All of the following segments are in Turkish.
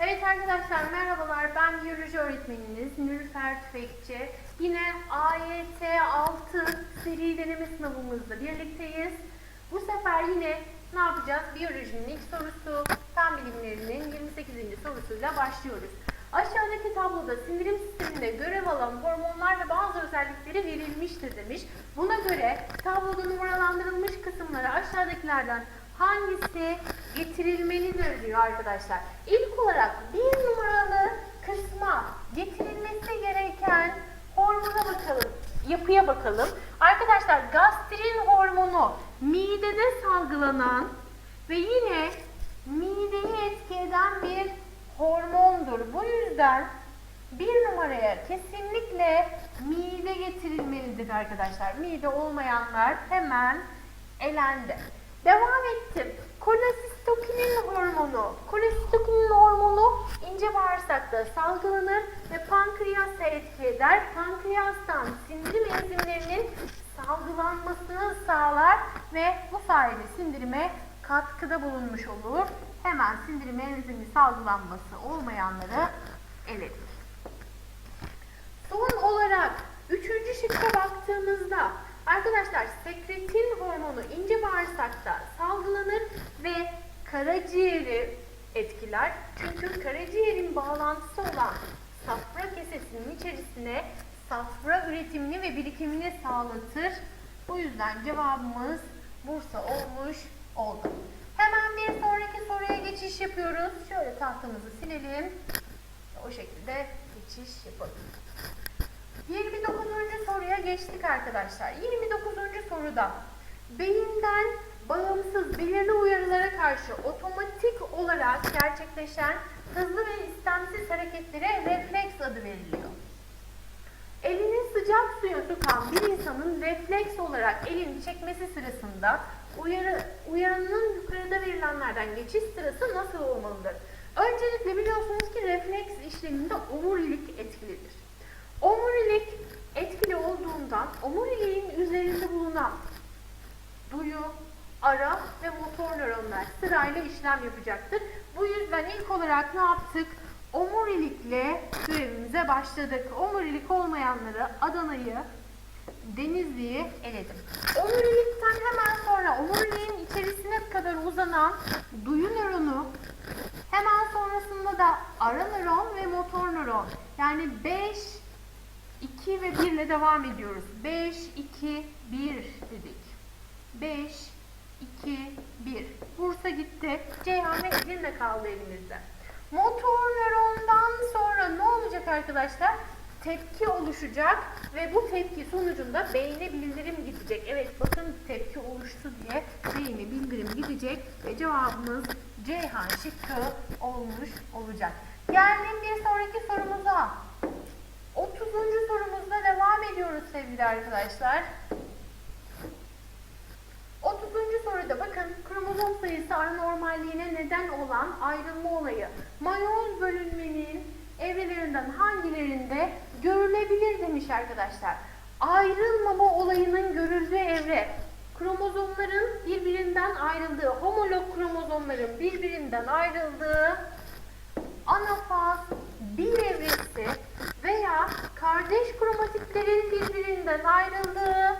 Evet arkadaşlar merhabalar ben biyoloji öğretmeniniz Nülfer Tüfekçi. Yine AYT 6 seri deneme sınavımızda birlikteyiz. Bu sefer yine ne yapacağız? Biyolojinin ilk sorusu, fen bilimlerinin 28. sorusuyla başlıyoruz. Aşağıdaki tabloda sindirim sisteminde görev alan hormonlar ve bazı özellikleri verilmiştir demiş. Buna göre tabloda numaralandırılmış kısımlara aşağıdakilerden hangisi getirilmelidir diyor arkadaşlar. İlk olarak bir numaralı kısma getirilmesi gereken hormona bakalım. Yapıya bakalım. Arkadaşlar gastrin hormonu midede salgılanan ve yine mideyi etki eden bir hormondur. Bu yüzden bir numaraya kesinlikle mide getirilmelidir arkadaşlar. Mide olmayanlar hemen elendi. Devam ettim. Kolesistokinin hormonu. Kolesistokinin hormonu ince bağırsakta salgılanır ve pankreasa etki eder. Pankreastan sindirim enzimlerinin salgılanmasını sağlar ve bu sayede sindirime katkıda bulunmuş olur. Hemen sindirim enzimi salgılanması olmayanları eledik. Son olarak üçüncü şıkka baktığımızda arkadaşlar sekretin hormonu ince bağırsakta salgılanır ve karaciğeri etkiler. Çünkü karaciğerin bağlantısı olan safra kesesinin içerisine safra üretimini ve birikimini sağlatır. Bu yüzden cevabımız Bursa olmuş oldu. Hemen bir sonraki soruya geçiş yapıyoruz. Şöyle tahtamızı silelim. O şekilde geçiş yapalım. 29. soruya geçtik arkadaşlar. 29. soruda beyinden bağımsız belirli uyarılara karşı otomatik olarak gerçekleşen hızlı ve istemsiz hareketlere refleks adı veriliyor. Elini sıcak suya sokan bir insanın refleks olarak elini çekmesi sırasında uyarı, uyarının yukarıda verilenlerden geçiş sırası nasıl olmalıdır? Öncelikle biliyorsunuz ki refleks işleminde omurilik etkilidir. Omurilik etkili olduğundan omuriliğin üzerinde bulunan duyu, ara ve motor nöronlar sırayla işlem yapacaktır. Bu yüzden ilk olarak ne yaptık? Omurilikle görevimize başladık. Omurilik olmayanları Adana'yı, Denizli'yi eledim. Omurilikten hemen sonra omuriliğin içerisine kadar uzanan duyu nöronu, hemen sonrasında da ara nöron ve motor nöron. Yani 5, 2 ve 1 ile devam ediyoruz. 5, 2, 1 dedik. 5, 2, 1. Bursa gitti. Ceyhan ve Edirne kaldı elimizde. Motor nörondan sonra ne olacak arkadaşlar? Tepki oluşacak ve bu tepki sonucunda beyne bildirim gidecek. Evet bakın tepki oluştu diye beyne bildirim gidecek ve cevabımız Ceyhan şıkkı olmuş olacak. Geldim bir sonraki sorumuza. 30. sorumuzda devam ediyoruz sevgili arkadaşlar. 30. soruda bakın kromozom sayısı anormalliğine neden olan ayrılma olayı. Mayoz bölünmenin evrelerinden hangilerinde görülebilir demiş arkadaşlar. Ayrılmama olayının görüldüğü evre kromozomların birbirinden ayrıldığı, homolog kromozomların birbirinden ayrıldığı anafaz bir veya kardeş kromatitlerin birbirinden ayrıldığı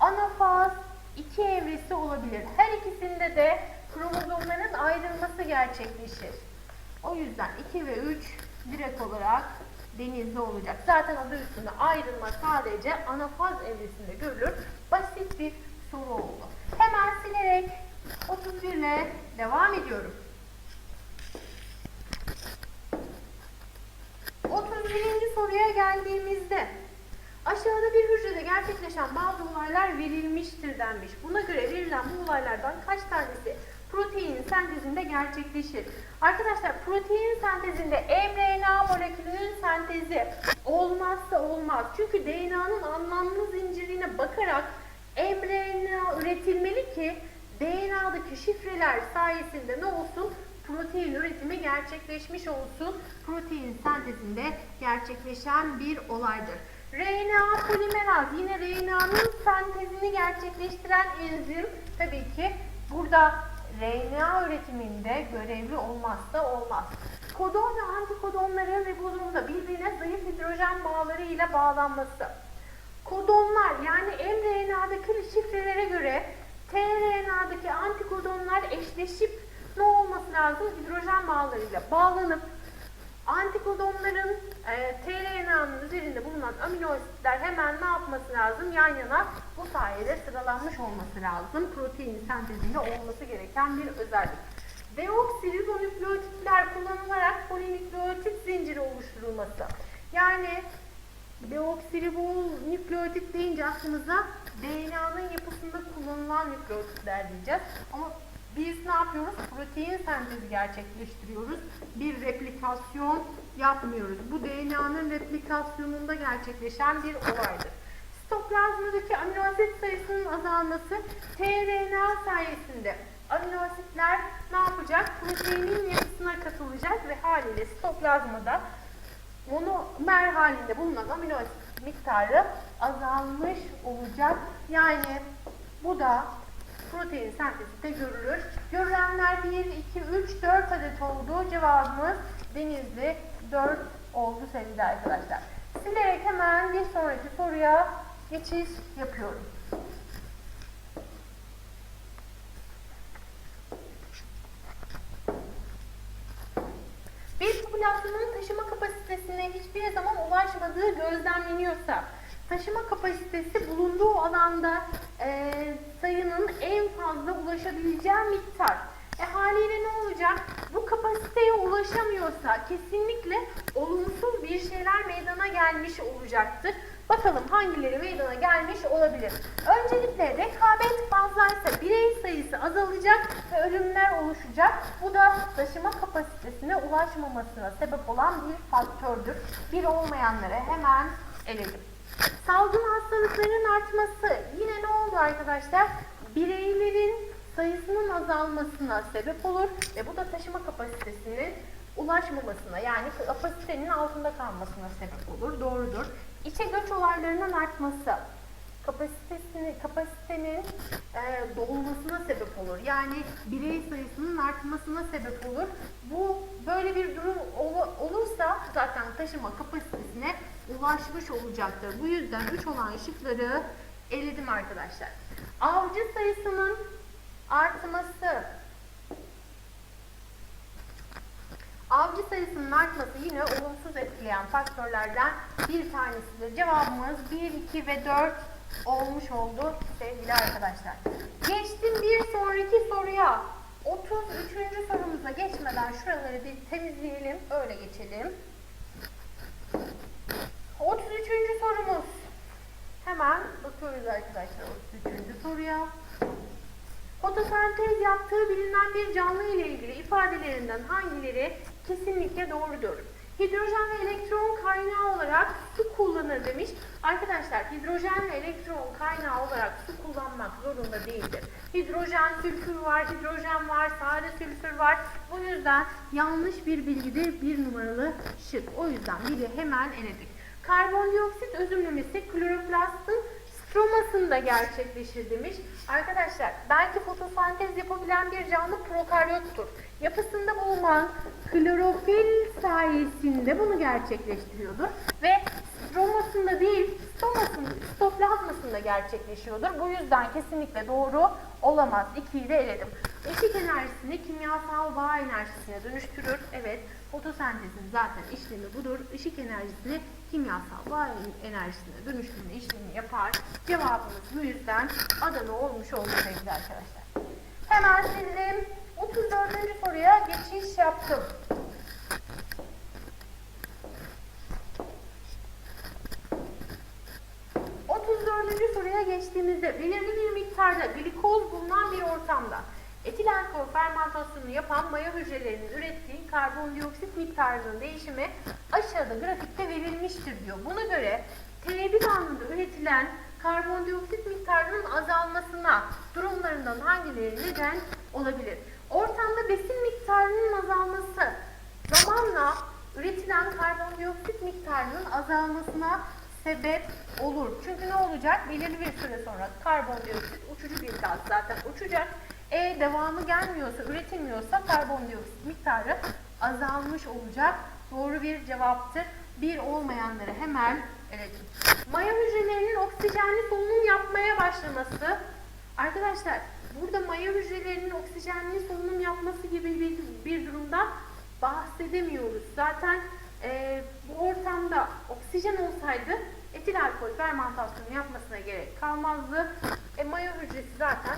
anafaz iki evresi olabilir. Her ikisinde de kromozomların ayrılması gerçekleşir. O yüzden 2 ve 3 direkt olarak denizde olacak. Zaten adı üstünde ayrılma sadece anafaz evresinde görülür. Basit bir soru oldu. Hemen silerek 31 ile devam ediyorum. 31. soruya geldiğimizde aşağıda bir hücrede gerçekleşen bazı olaylar verilmiştir denmiş. Buna göre verilen bu olaylardan kaç tanesi protein sentezinde gerçekleşir? Arkadaşlar protein sentezinde mRNA molekülünün sentezi olmazsa olmaz. Çünkü DNA'nın anlamlı zincirine bakarak mRNA üretilmeli ki DNA'daki şifreler sayesinde ne olsun? Protein üretimi gerçekleşmiş olsun. Protein sentezinde gerçekleşen bir olaydır. RNA polimeraz yine RNA'nın sentezini gerçekleştiren enzim tabii ki burada RNA üretiminde görevli olmazsa olmaz. Kodon ve antikodonların ribozomda birbirine zayıf hidrojen bağları ile bağlanması. Kodonlar yani mRNA'daki şifrelere göre tRNA'daki antikodonlar eşleşip ne olması lazım? Hidrojen bağlarıyla bağlanıp antikodonların e, tRNA'nın üzerinde bulunan amino asitler hemen ne yapması lazım? Yan yana bu sayede sıralanmış olması lazım. Protein sentezinde olması gereken bir özellik. Deoksiribonükleotitler kullanılarak polinükleotit zinciri oluşturulması. Yani Deoksiribonükleotit deyince aklımıza DNA'nın yapısında kullanılan nükleotitler diyeceğiz. Ama biz ne yapıyoruz? Protein sentezi gerçekleştiriyoruz. Bir replikasyon yapmıyoruz. Bu DNA'nın replikasyonunda gerçekleşen bir olaydır. Sitoplazmadaki amino asit sayısının azalması tRNA sayesinde amino asitler ne yapacak? Proteinin yapısına katılacak ve haliyle sitoplazmada monomer halinde bulunan amino asit miktarı azalmış olacak. Yani bu da protein sentezinde görülür. Görülenler 1, 2, 3, 4 adet oldu. Cevabımız denizli 4 oldu sevgili arkadaşlar. Silerek hemen bir sonraki soruya geçiş yapıyorum. Bir popülasyonun taşıma kapasitesine hiçbir zaman ulaşmadığı gözlemleniyorsa, taşıma kapasitesi bulunduğu alanda e, sayının en fazla ulaşabileceği miktar. E haliyle ne olacak? Bu kapasiteye ulaşamıyorsa kesinlikle olumsuz bir şeyler meydana gelmiş olacaktır. Bakalım hangileri meydana gelmiş olabilir. Öncelikle rekabet fazlaysa birey sayısı azalacak ve ölümler oluşacak. Bu da taşıma kapasitesine ulaşmamasına sebep olan bir faktördür. Bir olmayanları hemen eledim. Salgın hastalıkların artması yine ne oldu arkadaşlar? Bireylerin sayısının azalmasına sebep olur ve bu da taşıma kapasitesinin ulaşmamasına yani kapasitenin altında kalmasına sebep olur. Doğrudur. İçe göç olaylarının artması kapasitesini, kapasitenin e, dolmasına sebep olur. Yani birey sayısının artmasına sebep olur. Bu böyle bir durum ol, olursa zaten taşıma kapasitesine ulaşmış olacaktır. Bu yüzden 3 olan şıkları eledim arkadaşlar. Avcı sayısının artması Avcı sayısının artması yine olumsuz etkileyen faktörlerden bir tanesidir. Cevabımız 1, 2 ve 4 olmuş oldu sevgili arkadaşlar. Geçtim bir sonraki soruya. 33. sorumuza geçmeden şuraları bir temizleyelim. Öyle geçelim. 33. sorumuz. Hemen bakıyoruz arkadaşlar 33. soruya. Fotosentez yaptığı bilinen bir canlı ile ilgili ifadelerinden hangileri kesinlikle doğrudur? Hidrojen ve elektron kaynağı olarak su kullanır demiş. Arkadaşlar hidrojen ve elektron kaynağı olarak su kullanmak zorunda değildir. Hidrojen, sülfür var, hidrojen var, sade sülfür var. Bu yüzden yanlış bir bilgidir bir numaralı şık. O yüzden biri hemen eledik. Karbondioksit özümlemesi kloroplastın stromasında gerçekleşir demiş. Arkadaşlar belki fotosentez yapabilen bir canlı prokaryottur. Yapısında bulunan klorofil sayesinde bunu gerçekleştiriyordur. Ve stromasında değil stomasında, stoplazmasında gerçekleşiyordur. Bu yüzden kesinlikle doğru olamaz. İkiyi de eledim. Işık enerjisini kimyasal bağ enerjisine dönüştürür. Evet fotosentezin zaten işlemi budur. Işık enerjisini kimyasal bağ enerjisine dönüştürme işlemi yapar. Cevabımız bu yüzden Adana olmuş oldu sevgili arkadaşlar. Hemen sildim. 34. soruya geçiş yaptım. ...34. soruya geçtiğimizde belirli bir miktarda glikoz bulunan bir ortamda etil alkol fermentasyonu yapan maya hücrelerinin ürettiği karbondioksit miktarının değişimi aşağıda grafikte verilmiştir diyor. Buna göre T1 anında üretilen karbondioksit miktarının azalmasına durumlarından hangileri neden olabilir? Ortamda besin miktarının azalması zamanla üretilen karbondioksit miktarının azalmasına sebep olur. Çünkü ne olacak? Belirli bir süre sonra karbondioksit uçucu bir gaz zaten uçacak. E devamı gelmiyorsa, üretilmiyorsa karbondioksit miktarı azalmış olacak. Doğru bir cevaptır. Bir olmayanları hemen eledim. Maya hücrelerinin oksijenli solunum yapmaya başlaması. Arkadaşlar burada maya hücrelerinin oksijenli solunum yapması gibi bir, bir durumda bahsedemiyoruz. Zaten e, bu ortamda oksijen olsaydı etil alkol fermentasyonu yapmasına gerek kalmazdı. E, maya hücresi zaten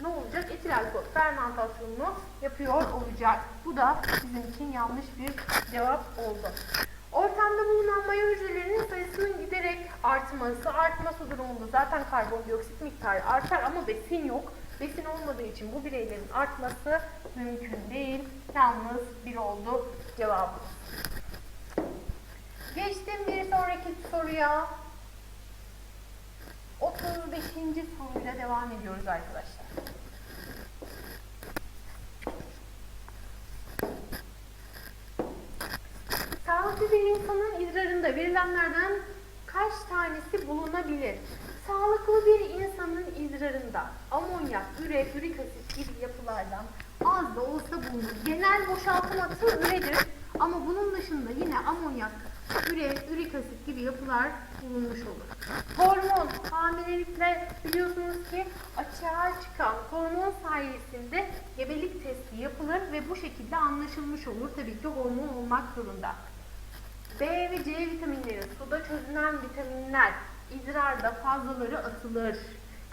ne olacak? Etil alkol fermentasyonunu yapıyor olacak. Bu da bizim için yanlış bir cevap oldu. Ortamda bulunan maya hücrelerinin sayısının giderek artması, artması durumunda zaten karbondioksit miktarı artar ama besin yok. Besin olmadığı için bu bireylerin artması mümkün değil. Yalnız bir oldu cevabımız. Geçtim bir sonraki soruya. 35. soruyla devam ediyoruz arkadaşlar. Sağlıklı bir insanın idrarında verilenlerden kaç tanesi bulunabilir? Sağlıklı bir insanın idrarında amonyak, ürek, ürik asit gibi yapılardan az da olsa bulunur. Genel boşaltım atığı üredir ama bunun dışında yine amonyak, ürek, ürik asit gibi yapılar bulunmuş olur. Hormon, hamilelikle biliyorsunuz ki açığa çıkan hormon sayesinde gebelik testi yapılır ve bu şekilde anlaşılmış olur. Tabii ki hormon olmak zorunda. B ve C vitaminleri, suda çözünen vitaminler, idrarda fazlaları atılır.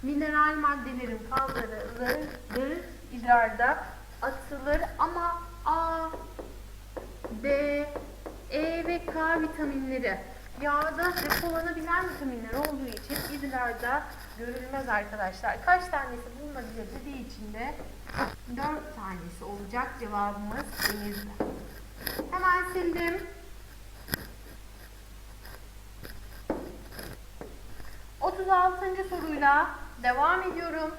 Mineral maddelerin fazlaları idrarda atılır ama A, B, E ve K vitaminleri yağda depolanabilen vitaminler olduğu için idrarda görülmez arkadaşlar. Kaç tanesi bulunabilir dediği için de 4 tanesi olacak cevabımız denizli. Hemen sildim. 36. soruyla devam ediyorum.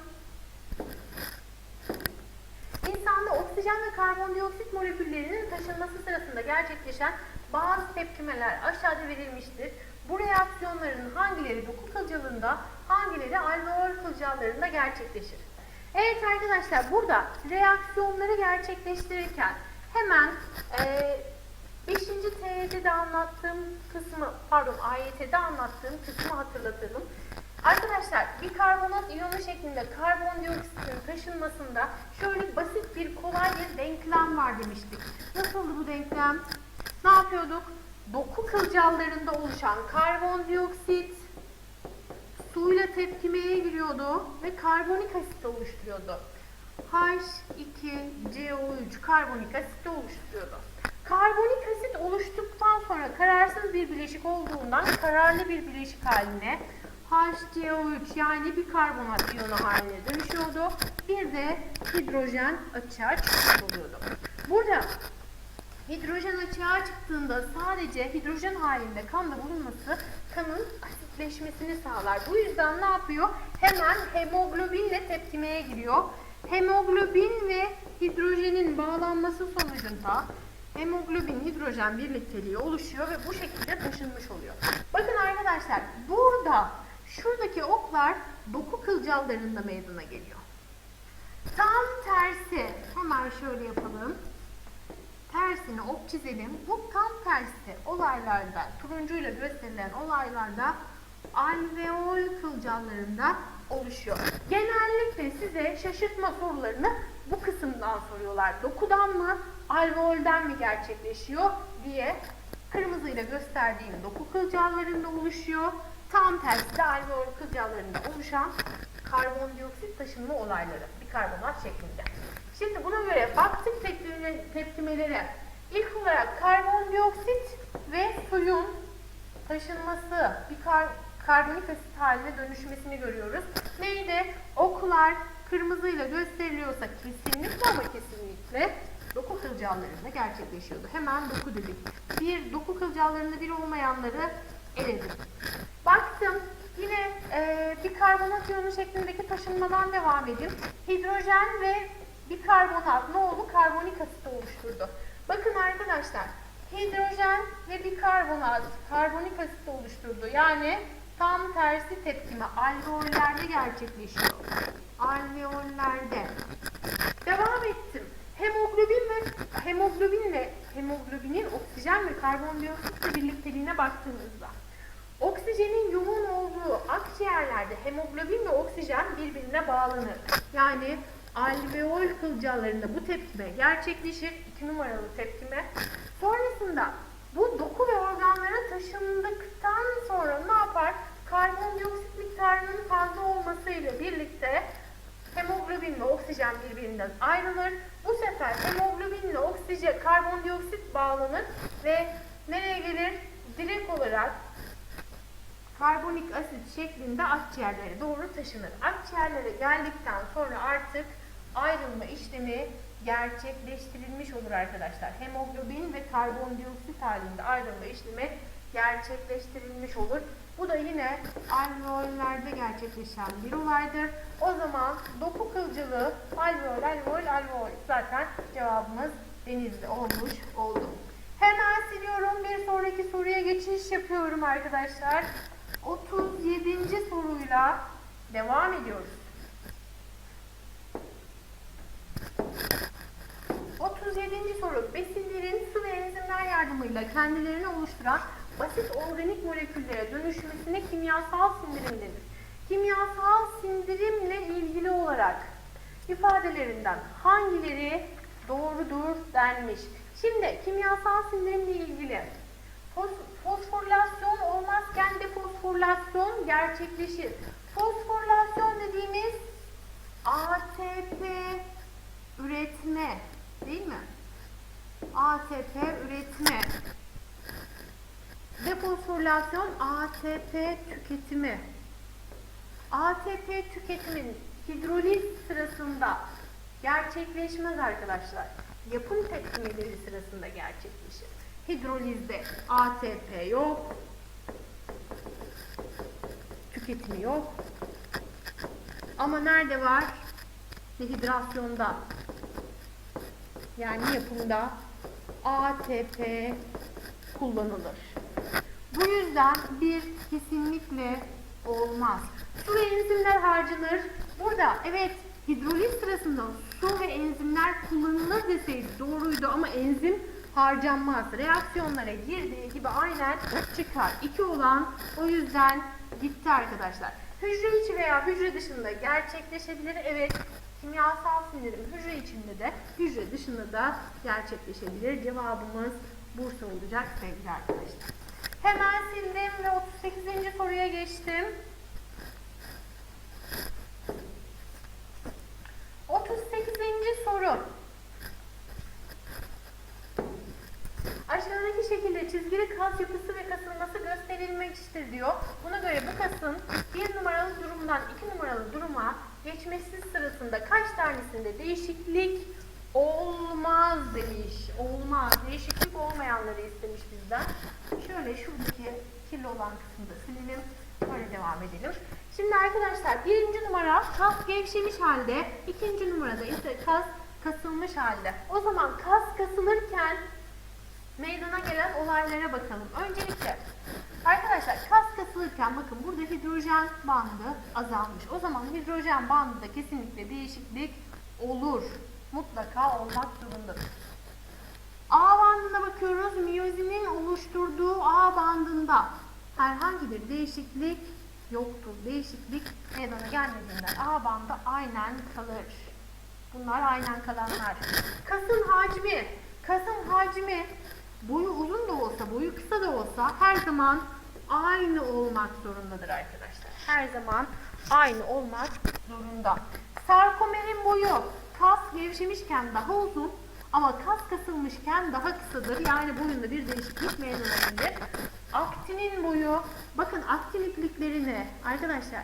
İnsanda oksijen ve karbondioksit moleküllerinin taşınması sırasında gerçekleşen bazı tepkimeler aşağıda verilmiştir. Bu reaksiyonların hangileri doku kılcalığında, hangileri alveol kılcallarında gerçekleşir? Evet arkadaşlar burada reaksiyonları gerçekleştirirken hemen e, 5. TYT'de anlattığım kısmı, pardon AYT'de anlattığım kısmı hatırlatalım. Arkadaşlar bir karbonat iyonu şeklinde karbondioksitin taşınmasında şöyle basit bir kolay bir denklem var demiştik. Nasıldı bu denklem? Ne yapıyorduk? Doku kılcallarında oluşan karbondioksit suyla tepkimeye giriyordu ve karbonik asit oluşturuyordu. H2CO3 karbonik asit oluşturuyordu. Karbonik asit oluştuktan sonra kararsız bir bileşik olduğundan kararlı bir bileşik haline HCO3 yani bir karbonat iyonu haline dönüşüyordu. Bir de hidrojen açığa çıkmış oluyordu. Hidrojen açığa çıktığında sadece hidrojen halinde kanda bulunması kanın asitleşmesini sağlar. Bu yüzden ne yapıyor? Hemen hemoglobinle tepkimeye giriyor. Hemoglobin ve hidrojenin bağlanması sonucunda hemoglobin hidrojen birlikteliği oluşuyor ve bu şekilde taşınmış oluyor. Bakın arkadaşlar burada şuradaki oklar doku kılcallarında meydana geliyor. Tam tersi hemen şöyle yapalım. Tersini ok çizelim. Bu tam tersi olaylarda turuncuyla gösterilen olaylarda alveol kılcallarında oluşuyor. Genellikle size şaşırtma sorularını bu kısımdan soruyorlar. Dokudan mı, alveolden mi gerçekleşiyor diye kırmızıyla gösterdiğim doku kılcallarında oluşuyor. Tam tersi de alveol kılcallarında oluşan karbondioksit taşınma olayları bir karbonat şeklinde. Şimdi buna göre baktık tepkime- tepkimelere. İlk olarak karbondioksit ve suyun taşınması, bir kar, karbonik asit haline dönüşmesini görüyoruz. Neydi? Oklar kırmızıyla gösteriliyorsa kesinlikle ama kesinlikle doku kılcallarında gerçekleşiyordu. Hemen doku dedik. Bir doku kılcallarında bir olmayanları eledim. Baktım yine e, bir karbonat iyonu şeklindeki taşınmadan devam edeyim. Hidrojen ve bir karbonat ne oldu? Karbonik asit oluşturdu. Bakın arkadaşlar hidrojen ve bir karbonat karbonik asit oluşturdu. Yani tam tersi tepkime alveollerde gerçekleşiyor. Alveollerde. Devam ettim. Hemoglobin ve hemoglobinle hemoglobinin oksijen ve karbondioksitle birlikteliğine baktığımızda oksijenin yoğun olduğu akciğerlerde hemoglobin ve oksijen birbirine bağlanır. Yani alveol kılcallarında bu tepkime gerçekleşir. 2 numaralı tepkime. Sonrasında bu doku ve organlara taşındıktan sonra ne yapar? Karbondioksit miktarının fazla olmasıyla birlikte hemoglobin ve oksijen birbirinden ayrılır. Bu sefer hemoglobinle oksijen, karbondioksit bağlanır ve nereye gelir? Direkt olarak karbonik asit şeklinde akciğerlere doğru taşınır. Akciğerlere geldikten sonra artık ayrılma işlemi gerçekleştirilmiş olur arkadaşlar. Hemoglobin ve karbondioksit halinde ayrılma işlemi gerçekleştirilmiş olur. Bu da yine alveollerde gerçekleşen bir olaydır. O zaman doku kılcığı alveol, alveol, alveol. Zaten cevabımız denizli olmuş oldu. Hemen siliyorum. Bir sonraki soruya geçiş yapıyorum arkadaşlar. 37. soruyla devam ediyoruz. 37. soru. Besinlerin su ve enzimler yardımıyla kendilerini oluşturan basit organik moleküllere dönüşmesine kimyasal sindirim denir. Kimyasal sindirimle ilgili olarak ifadelerinden hangileri doğrudur denmiş. Şimdi kimyasal sindirimle ilgili fos- fosforilasyon olmazken defosforilasyon gerçekleşir. Fosforilasyon dediğimiz ATP üretme değil mi? ATP üretme. Defosforilasyon ATP tüketimi. ATP tüketimin hidroliz sırasında gerçekleşmez arkadaşlar. Yapım tepkimeleri sırasında gerçekleşir. Hidrolizde ATP yok. Tüketimi yok. Ama nerede var? Dehidrasyonda. Yani yapımda ATP kullanılır. Bu yüzden bir kesinlikle olmaz. Su ve enzimler harcanır. Burada evet hidroliz sırasında su ve enzimler kullanılır deseydi doğruydu ama enzim harcanmaz. Reaksiyonlara girdiği gibi aynen çıkar. İki olan o yüzden gitti arkadaşlar. Hücre içi veya hücre dışında gerçekleşebilir. Evet kimyasal sindirim hücre içinde de hücre dışında da gerçekleşebilir. Cevabımız Bursa olacak sevgili arkadaşlar. Hemen sildim ve 38. soruya geçtim. 38. soru. Aşağıdaki şekilde çizgili kas yapısı ve kasılması gösterilmiştir diyor. Buna göre bu kasın bir numaralı durumdan iki numaralı duruma geçmesi sırasında kaç tanesinde değişiklik olmaz demiş. Olmaz. Değişiklik olmayanları istemiş bizden. Şöyle şuradaki kirli olan kısmı da silelim. Böyle devam edelim. Şimdi arkadaşlar birinci numara kas gevşemiş halde, ikinci numarada ise kas kasılmış halde. O zaman kas kasılırken meydana gelen olaylara bakalım. Öncelikle arkadaşlar kas kasılırken bakın burada hidrojen bandı azalmış. O zaman hidrojen bandında kesinlikle değişiklik olur. Mutlaka olmak zorundadır. A bandına bakıyoruz. Miyozinin oluşturduğu A bandında herhangi bir değişiklik yoktur. Değişiklik meydana gelmediğinden A bandı aynen kalır. Bunlar aynen kalanlar. Kasın hacmi. Kasın hacmi boyu uzun da olsa, boyu kısa da olsa her zaman aynı olmak zorundadır arkadaşlar. Her zaman aynı olmak zorunda. Sarkomerin boyu kas gevşemişken daha uzun ama kas kasılmışken daha kısadır. Yani boyunda bir değişiklik meydana gelir. Aktinin boyu, bakın aktin ipliklerini arkadaşlar,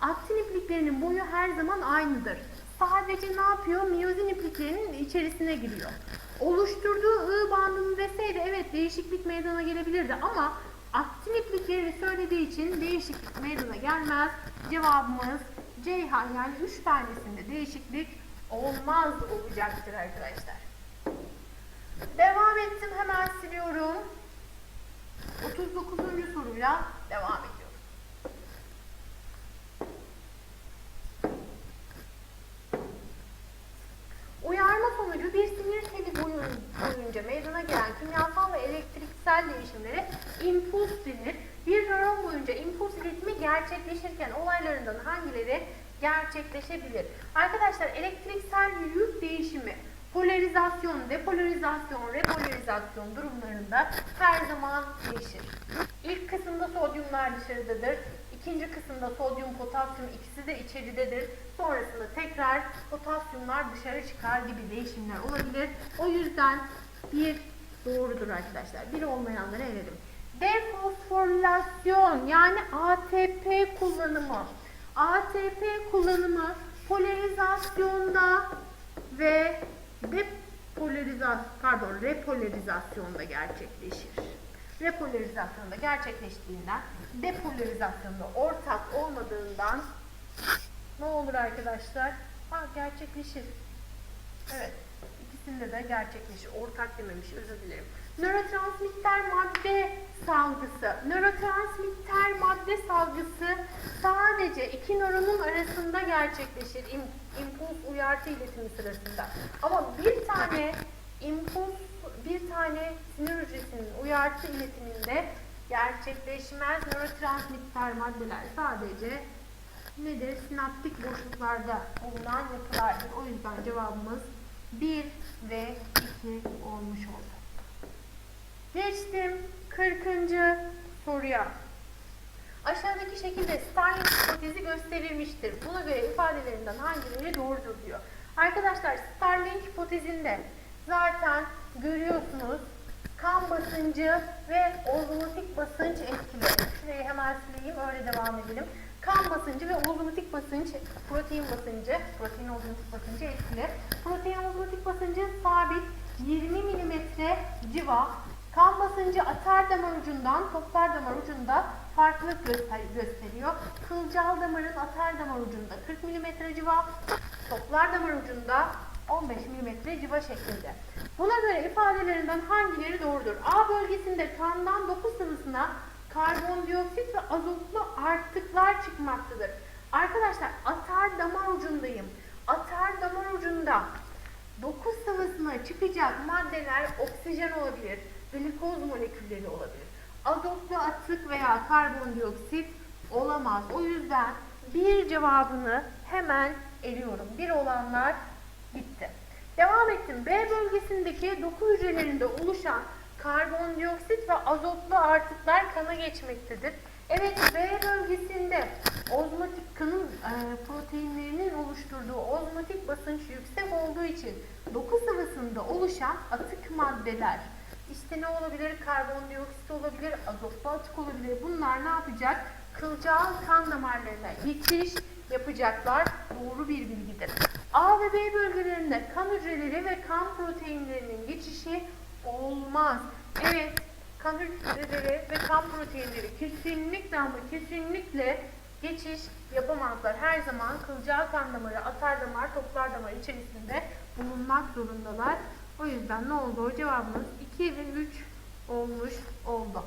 aktin ipliklerinin boyu her zaman aynıdır. Sadece ne yapıyor? Miyozin ipliklerinin içerisine giriyor. Oluşturduğu I bandını deseydi evet değişiklik meydana gelebilirdi ama aktin ipliklerini söylediği için değişiklik meydana gelmez. Cevabımız Ceyhan yani 3 tanesinde değişiklik olmaz olacaktır arkadaşlar. Devam ettim hemen siliyorum. 39. soruyla devam ediyorum. impuls denir. Bir nöron boyunca impuls iletimi gerçekleşirken olaylarından hangileri gerçekleşebilir? Arkadaşlar elektriksel yük değişimi, polarizasyon, depolarizasyon, repolarizasyon durumlarında her zaman değişir. İlk kısımda sodyumlar dışarıdadır. İkinci kısımda sodyum, potasyum ikisi de içeridedir. Sonrasında tekrar potasyumlar dışarı çıkar gibi değişimler olabilir. O yüzden bir doğrudur arkadaşlar. Bir olmayanları eledim. Defosforilasyon yani ATP kullanımı. ATP kullanımı polarizasyonda ve depolarizasyon pardon repolarizasyonda gerçekleşir. Repolarizasyonda gerçekleştiğinden depolarizasyonda ortak olmadığından ne olur arkadaşlar? Ha gerçekleşir. Evet. ikisinde de gerçekleşir. Ortak dememiş özür dilerim. Nörotransmitter madde salgısı. Nörotransmitter madde salgısı sadece iki nöronun arasında gerçekleşir. İm, impuls uyartı iletimi sırasında. Ama bir tane impuls, bir tane sinir hücresinin uyartı iletiminde gerçekleşmez. Nörotransmitter maddeler sadece nedir? Sinaptik boşluklarda bulunan yapılardır. O yüzden cevabımız 1 ve 2 olmuş oldu. Geçtim 40. soruya. Aşağıdaki şekilde Starling hipotezi gösterilmiştir. Buna göre ifadelerinden hangileri doğrudur diyor. Arkadaşlar Starling hipotezinde zaten görüyorsunuz kan basıncı ve ozmotik basınç etkili. Şurayı hemen sileyim öyle devam edelim. Kan basıncı ve ozmotik basınç, protein basıncı, protein ozmotik basıncı etkili. Protein ozmotik basıncı sabit 20 mm civa. Kan basıncı atar damar ucundan toplar damar ucunda farklılık göster gösteriyor. Kılcal damarın atar damar ucunda 40 mm civa, toplar damar ucunda 15 mm civa şeklinde. Buna göre ifadelerinden hangileri doğrudur? A bölgesinde kandan doku sıvısına karbondioksit ve azotlu artıklar çıkmaktadır. Arkadaşlar atar damar ucundayım. Atar damar ucunda doku sıvısına çıkacak maddeler oksijen olabilir, glikoz molekülleri olabilir. Azotlu atık veya karbondioksit olamaz. O yüzden bir cevabını hemen eliyorum. Bir olanlar bitti. Devam ettim. B bölgesindeki doku hücrelerinde oluşan karbondioksit ve azotlu artıklar kana geçmektedir. Evet B bölgesinde ozmotik kanın e, proteinlerinin oluşturduğu ozmotik basınç yüksek olduğu için doku sıvısında oluşan atık maddeler işte ne olabilir? Karbondioksit olabilir, azotlu atık olabilir. Bunlar ne yapacak? Kılcal kan damarlarına geçiş yapacaklar. Doğru bir bilgidir. A ve B bölgelerinde kan hücreleri ve kan proteinlerinin geçişi olmaz. Evet, kan hücreleri ve kan proteinleri kesinlikle ama kesinlikle geçiş yapamazlar. Her zaman kılcal kan damarı, atar damar, toplar damar içerisinde bulunmak zorundalar. O yüzden ne oldu? Cevabımız 2 ve 3 olmuş oldu.